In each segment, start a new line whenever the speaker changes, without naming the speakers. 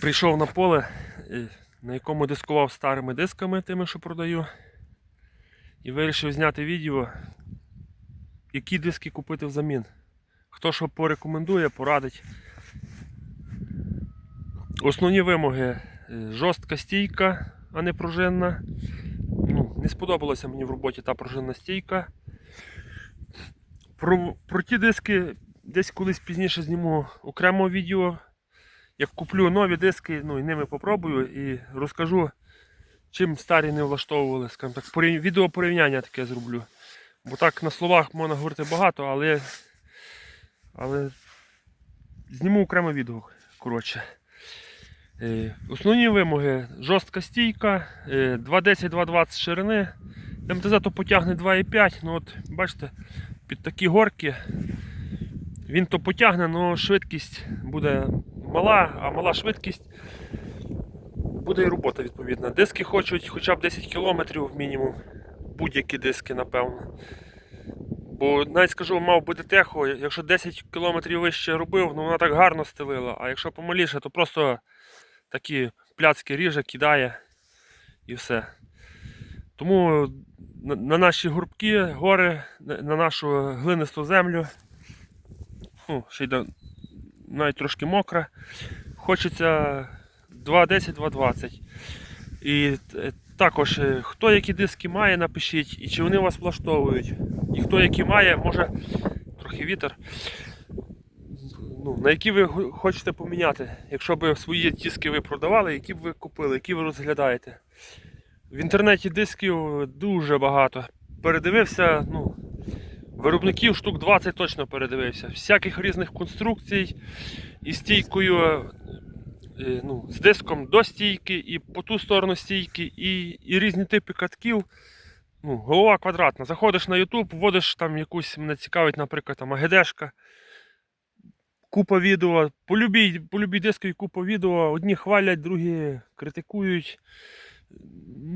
Прийшов на поле, е, на якому дискував старими дисками, тими, що продаю. І вирішив зняти відео, які диски купити взамін. Хто що порекомендує, порадить. Основні вимоги е, жорстка стійка, а не пружинна. Ну, не сподобалася мені в роботі та пружинна стійка. Про, про ті диски десь колись пізніше зніму окремо відео. Як куплю нові диски, ну і ними попробую і розкажу, чим старі не влаштовували. Скажімо так, порів- відео порівняння таке зроблю. Бо так на словах можна говорити багато, але, але зніму окремо відео. Коротше. Е, Основні вимоги жорстка стійка, е, 210-220 ширини. МТЗ то потягне 2,5, ну от бачите, під такі горки він то потягне, але швидкість буде мала, а мала швидкість буде і робота відповідна. Диски хочуть хоча б 10 км мінімум. Будь-які диски, напевно. Бо навіть скажу, мав бути техо, якщо 10 км вище робив, ну вона так гарно стелила, а якщо помаліше, то просто такі пляцки ріже, кидає і все. Тому на, на наші горбки, гори, на, на нашу глинисту землю, ну, ще й навіть трошки мокра, хочеться 2.10-2.20. І е, також, е, хто які диски має, напишіть, і чи вони вас влаштовують. І хто які має, може трохи вітер. Ну, на які ви хочете поміняти. Якщо б свої диски ви продавали, які б ви купили, які ви розглядаєте. В інтернеті дисків дуже багато. Передивився, ну, виробників штук 20 точно передивився. Всяких різних конструкцій і стійкою, е, ну, з диском до стійки, і по ту сторону стійки, і, і різні типи катків. Ну, голова квадратна. Заходиш на YouTube, вводиш там якусь, мене цікавить, наприклад, там АГДшка. Купа відео. По любій, по дискові купа відео. Одні хвалять, другі критикують.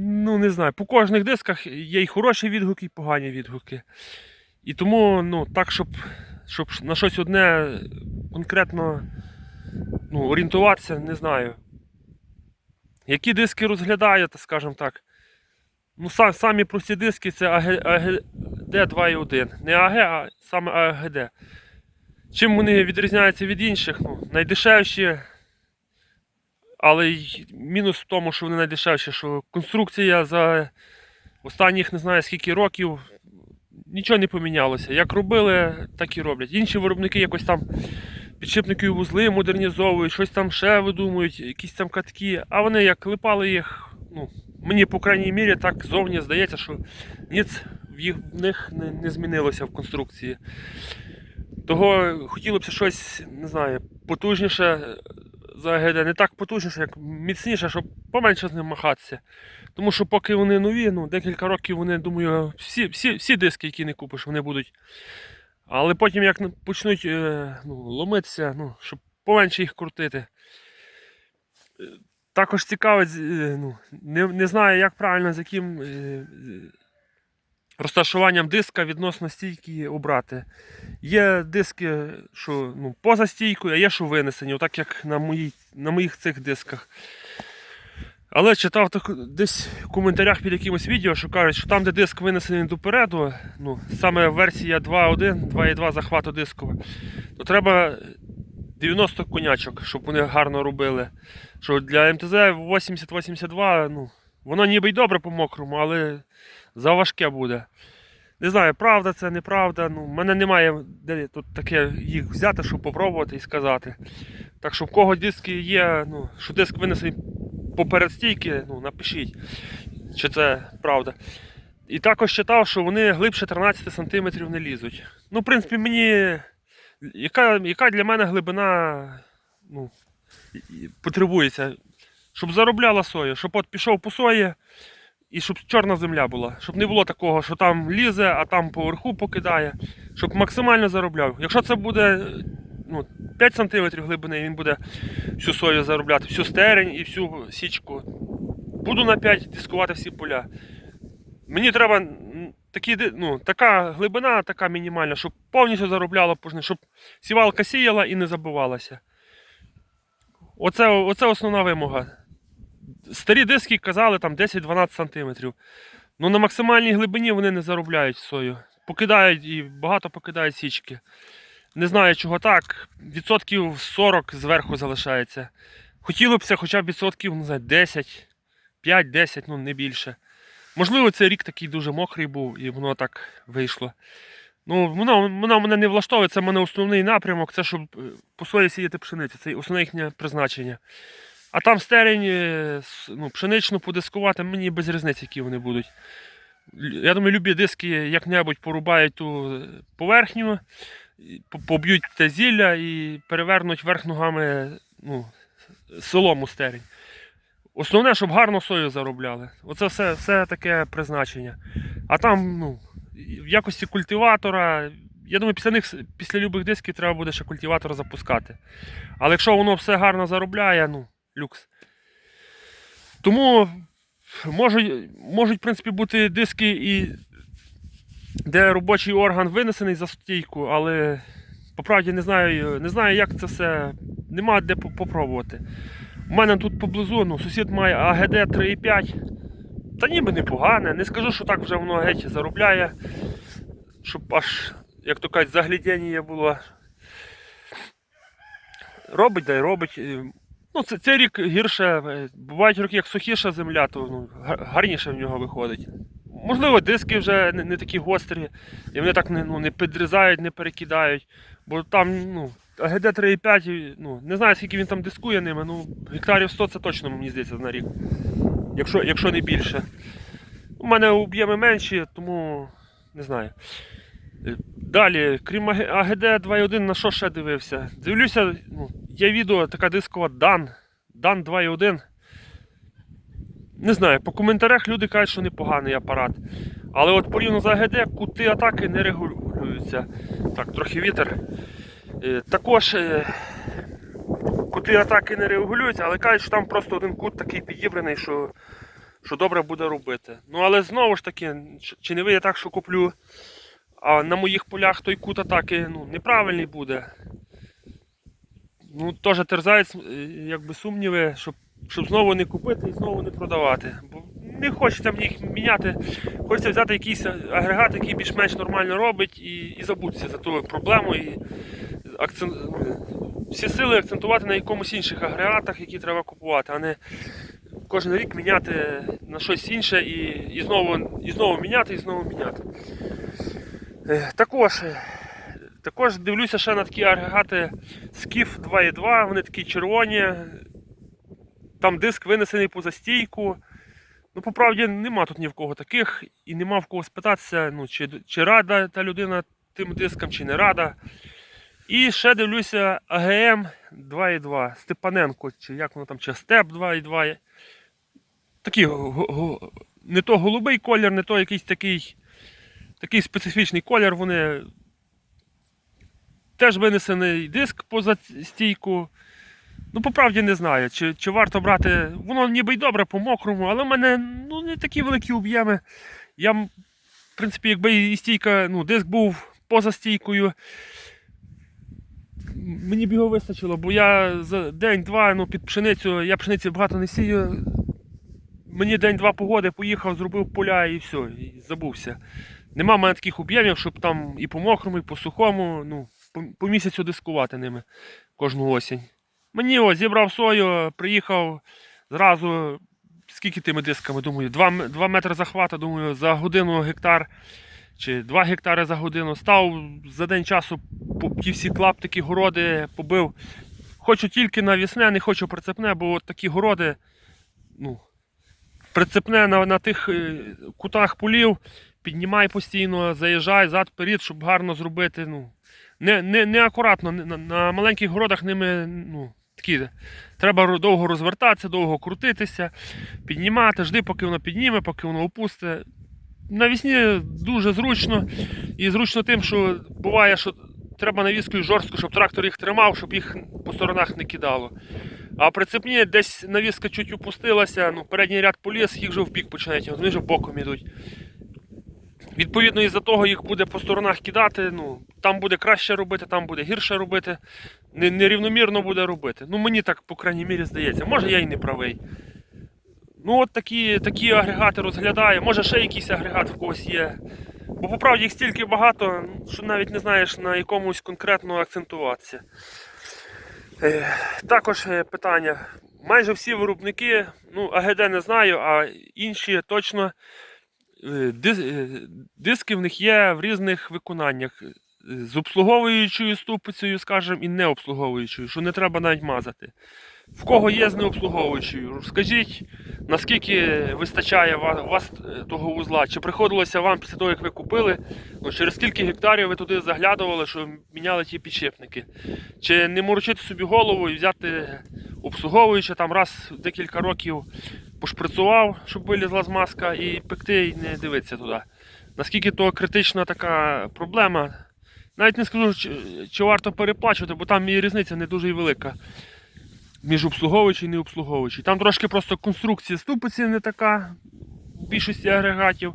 Ну, не знаю. По кожних дисках є і хороші відгуки, і погані відгуки. І тому, ну, так, щоб, щоб на щось одне конкретно ну, орієнтуватися, не знаю. Які диски розглядаю, скажімо так. Ну, сам, самі прості диски це AGD 2.1. Не АГ, а саме AGD. Чим вони відрізняються від інших? Ну, найдешевші, але й мінус в тому, що вони найдешевші, що конструкція за останніх не знаю скільки років нічого не помінялося. Як робили, так і роблять. Інші виробники якось там підшипники вузли модернізовують, щось там ще видумують, якісь там катки, а вони як клепали їх, ну, мені, по крайній мірі, так зовні здається, що ніц в них не, не змінилося в конструкції. Того хотілося б щось, не знаю, потужніше за АГД, не так потужніше, як міцніше, щоб поменше з ним махатися. Тому що поки вони нові, ну, декілька років вони, думаю, всі, всі, всі диски, які не купиш, вони будуть. Але потім як почнуть е, ну, ломитися, ну, щоб поменше їх крутити. Е, Також цікавить, е, ну, не, не знаю, як правильно з яким розташуванням диска відносно стійки обрати. Є диски, що ну, поза стійкою, а є, що винесені, отак як на, моїй, на моїх цих дисках. Але читав так, десь в коментарях під якимось відео, що кажуть, що там, де диск винесений допереду, ну, саме версія 2.1, 2.2 захвату диску, то треба 90 конячок, щоб вони гарно робили. Що для МТЗ 80-82, ну, воно ніби й добре по мокрому, але заважке буде. Не знаю, правда це, неправда. Ну, в мене немає де тут таке їх взяти, щоб попробувати і сказати. Так що в кого диски є, ну, що диск винесений поперед стійки, ну, напишіть, чи це правда. І також читав, що вони глибше 13 см не лізуть. Ну, в принципі, мені. Яка, яка для мене глибина ну, потребується? Щоб заробляла сою, щоб от пішов по сої і щоб чорна земля була. Щоб не було такого, що там лізе, а там поверху покидає. Щоб максимально заробляв. Якщо це буде ну, 5 см глибини, він буде всю сою заробляти, всю стерень і всю січку. Буду на 5 дискувати всі поля. Мені треба такі, ну, така глибина, така мінімальна, щоб повністю заробляла пожни, щоб сівалка сіяла і не забивалася. Оце, оце основна вимога. Старі диски казали там 10-12 см. Ну на максимальній глибині вони не заробляють сою. Покидають і багато покидають січки. Не знаю, чого так. Відсотків 40 зверху залишається. Хотілося б хоча б відсотків не знаю, 10, 5-10, ну не більше. Можливо, цей рік такий дуже мокрий був і воно так вийшло. Ну, воно, воно мене не влаштовує, це в мене основний напрямок, це щоб е, по сої сіяти пшеницю. Це основне їхнє призначення. А там стерень, е, ну, пшеничну подискувати, мені без різниці, які вони будуть. Я думаю, любі диски як-небудь порубають ту е, поверхню, поб'ють те зілля і перевернуть верх ногами ну, солому стерень. Основне, щоб гарно сою заробляли. Оце все, все таке призначення. А там, ну, в якості культиватора, я думаю, після них, після любих дисків треба буде ще культиватор запускати. Але якщо воно все гарно заробляє, ну, люкс. Тому можуть, можуть в принципі, бути диски, і, де робочий орган винесений за стійку, але по правді не знаю, не знаю, як це все. Нема де по- попробувати. У мене тут поблизу ну, сусід має АГД 3,5. Та ніби непогане. Не скажу, що так вже воно геть заробляє. Щоб аж, як то кажуть, заглядіння було. Робить, да й робить. Ну, це, цей рік гірше. е, Бувають роки, як сухіша земля, то ну, гарніше в нього виходить. Можливо, диски вже не, не такі гострі, і вони так не, ну, не підрізають, не перекидають. Бо там, ну, АГД 3,5, ну, не знаю, скільки він там дискує ними, ну, гектарів 100 це точно, мені здається, на рік. Якщо, якщо не більше. У мене об'єми менші, тому не знаю. Е, Далі, крім АГД 2.1, на що ще дивився? Дивлюся, ну, є відео, така дискова DAN. DAN 2.1. Не знаю, по коментарях люди кажуть, що непоганий апарат. Але от порівняно з АГД кути атаки не регулюються. Так, трохи вітер. Е, Також е, кути атаки не регулюються, але кажуть, що там просто один кут такий підібраний, що, що добре буде робити. Ну але знову ж таки, чи- не вийде так, що куплю, а на моїх полях той кут атаки ну, неправильний буде. Ну, теж терзають е, якби сумніви, щоб, щоб знову не купити і знову не продавати. Бо не хочеться мені їх міняти. Хочеться взяти якийсь агрегат, який більш-менш нормально робить, і, і забутися за ту проблему. І акцент... всі сили акцентувати на якомусь інших агрегатах, які треба купувати, а не кожен рік міняти на щось інше і, і, знову, і знову міняти, і знову міняти. Е, Також, е, також дивлюся ще на такі агрегати Skif 2.2, вони такі червоні. Там диск винесений поза стійку. Ну, по правді, нема тут ні в кого таких, і нема в кого спитатися, ну, чи, чи рада та людина тим дискам, чи не рада. І ще дивлюся АГМ 2.2, Степаненко, чи як воно там, чи Степ 2.2. Такий не то голубий колір, не то якийсь такий, такий специфічний колір. Вони теж винесений диск поза стійку. Ну, по правді не знаю, чи, чи варто брати. Воно ніби й добре по мокрому, але в мене ну, не такі великі об'єми. Я, в принципі, якби і стійка, ну, диск був поза стійкою. Мені б його вистачило, бо я за день-два ну, під пшеницю, я пшениці багато не сію. Мені день-два погоди поїхав, зробив поля і все, і забувся. Нема в мене таких об'ємів, щоб там і по мокрому, і по сухому, ну, по, місяцю дискувати ними кожну осінь. Мені ось зібрав сою, приїхав зразу. Скільки тими дисками? Думаю, 2, 2 метри захвату, думаю, за годину гектар чи 2 гектари за годину. Став за день часу ті всі клаптики, городи побив. Хочу тільки навісне, не хочу прицепне, бо от такі городи, ну, прицепне на, на тих е, кутах полів, піднімай постійно, заїжджай зад перед, щоб гарно зробити. Ну, не, не, не акуратно, на, на маленьких городах ними ну, такі. Треба довго розвертатися, довго крутитися, піднімати, жди, поки воно підніме, поки воно опусте. Навісні дуже зручно. І зручно тим, що буває, що треба навіскою жорстко, щоб трактор їх тримав, щоб їх по сторонах не кидало. А прицепні десь навіска чуть опустилася, ну, передній ряд поліз, їх вже в бік починають, вони вже боком ідуть. Відповідно, із-за того їх буде по сторонах кидати. Ну, там буде краще робити, там буде гірше робити. нерівномірно буде робити. Ну мені так, по крайній мірі, здається. Може я і не правий. Ну от такі, такі агрегати розглядає. Може ще якийсь агрегат в когось є. Бо по правді їх стільки багато, що навіть не знаєш на якомусь конкретно акцентуватися. Е, Також е, питання. Майже всі виробники, ну, АГД не знаю, а інші точно диски в них є в різних виконаннях. Е, З обслуговуючою ступицею, скажімо, і необслуговуючою, що не треба навіть мазати. В кого є з необслуговуючою? Скажіть, наскільки вистачає у вас е, того вузла? Чи приходилося вам після того, як ви купили, ну, через скільки гектарів ви туди заглядували, що міняли ті підшипники? Чи не морочити собі голову і взяти обслуговуючи там раз в декілька років пошприцував, щоб вилізла змазка, і пекти і не дивитися туди. Наскільки то критична така проблема? Навіть не скажу, чи, чи варто переплачувати, бо там і різниця не дуже велика між обслуговуючий і не обслуговуючий. Там трошки просто конструкція ступиці не така в більшості агрегатів.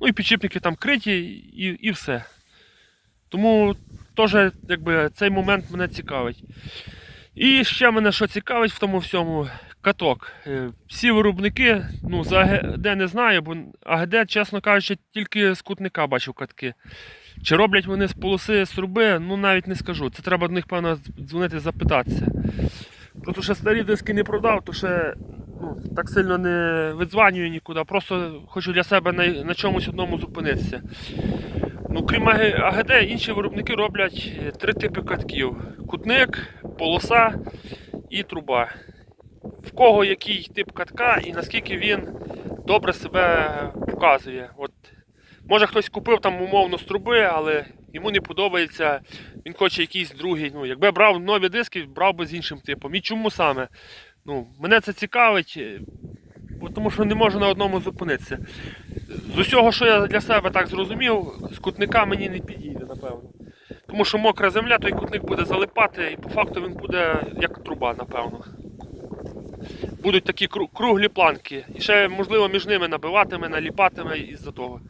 Ну і підшипники там криті і, і все. Тому теж якби, цей момент мене цікавить. І ще мене що цікавить в тому всьому каток. Е, Всі виробники, ну, за АГД не знаю, бо АГД, чесно кажучи, тільки з кутника бачив катки. Чи роблять вони з полоси з труби, ну навіть не скажу. Це треба до них, певно, дзвонити запитатися. Просто ще старі диски не продав, то ще ну, так сильно не видзванюю нікуди. Просто хочу для себе на, на чомусь одному зупинитися. Ну, крім АГД, інші виробники роблять е, три типи катків: кутник, полоса і труба. В кого який тип катка і наскільки він добре себе показує. От, може хтось купив там умовно з труби, але йому не подобається, він хоче якийсь другий. Ну, якби брав нові диски, брав би з іншим типом. І чому саме? Ну, мене це цікавить, е, тому що не можу на одному зупинитися. З усього, що я для себе так зрозумів, з кутника мені не підійде, напевно. Тому що мокра земля, той кутник буде залипати, і по факту він буде як труба, напевно. Будуть такі круглі планки. І ще, можливо, між ними набиватиме, наліпатиме із-за того.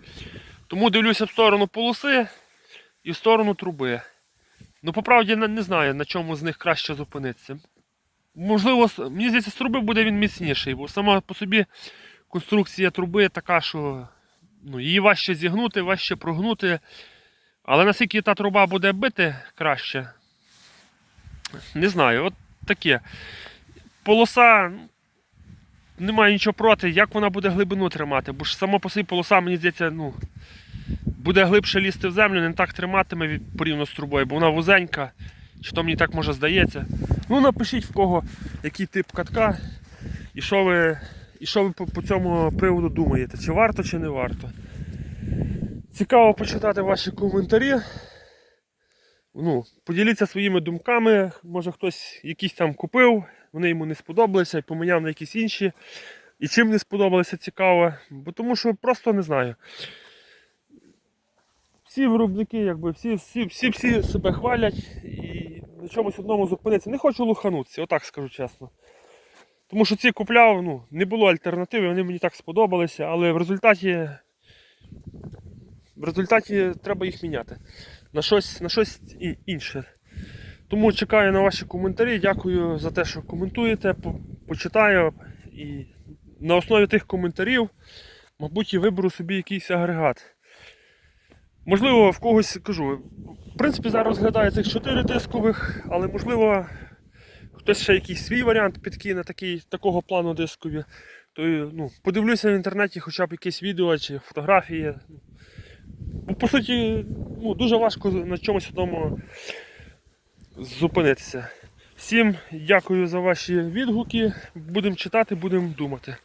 Тому дивлюся в сторону полоси і в сторону труби. Ну, по правді, не, знаю, на чому з них краще зупинитися. Можливо, мені здається, з труби буде він міцніший, бо сама по собі конструкція труби така, що ну, її важче зігнути, важче прогнути. Але наскільки та труба буде бити краще, не знаю, от таке. Полоса, немає нічого проти, як вона буде глибину тримати, бо ж сама по собі полоса, мені здається, ну, буде глибше лізти в землю, не так триматиме порівняно з трубою, бо вона вузенька, чи то мені так може здається. Ну напишіть в кого який тип катка і що ви, і що ви по, по цьому приводу думаєте, чи варто, чи не варто. Цікаво почитати ваші коментарі. Ну, поділіться своїми думками. Може хтось якісь там купив, вони йому не сподобалися і поміняв на якісь інші. І чим не сподобалося цікаво. Бо тому що просто не знаю. Всі виробники, якби всі, всі, всі, всі себе хвалять і на чомусь одному зупинитися. Не хочу луханутися, отак скажу чесно. Тому що ці купляв, ну, не було альтернативи, вони мені так сподобалися, але в результаті в результаті треба їх міняти на щось, на щось інше. Тому чекаю на ваші коментарі. Дякую за те, що коментуєте, по- почитаю. І на основі тих коментарів, мабуть, і виберу собі якийсь агрегат. Можливо, в когось кажу. В принципі, зараз розглядаю цих 4 дискових, але можливо хтось ще якийсь свій варіант підкине такий, такого плану дискові. То ну, подивлюся в інтернеті хоча б якесь відео чи фотографії. Бо по суті, ну, дуже важко на чомусь одному зупинитися. Всім дякую за ваші відгуки. Будемо читати, будемо думати.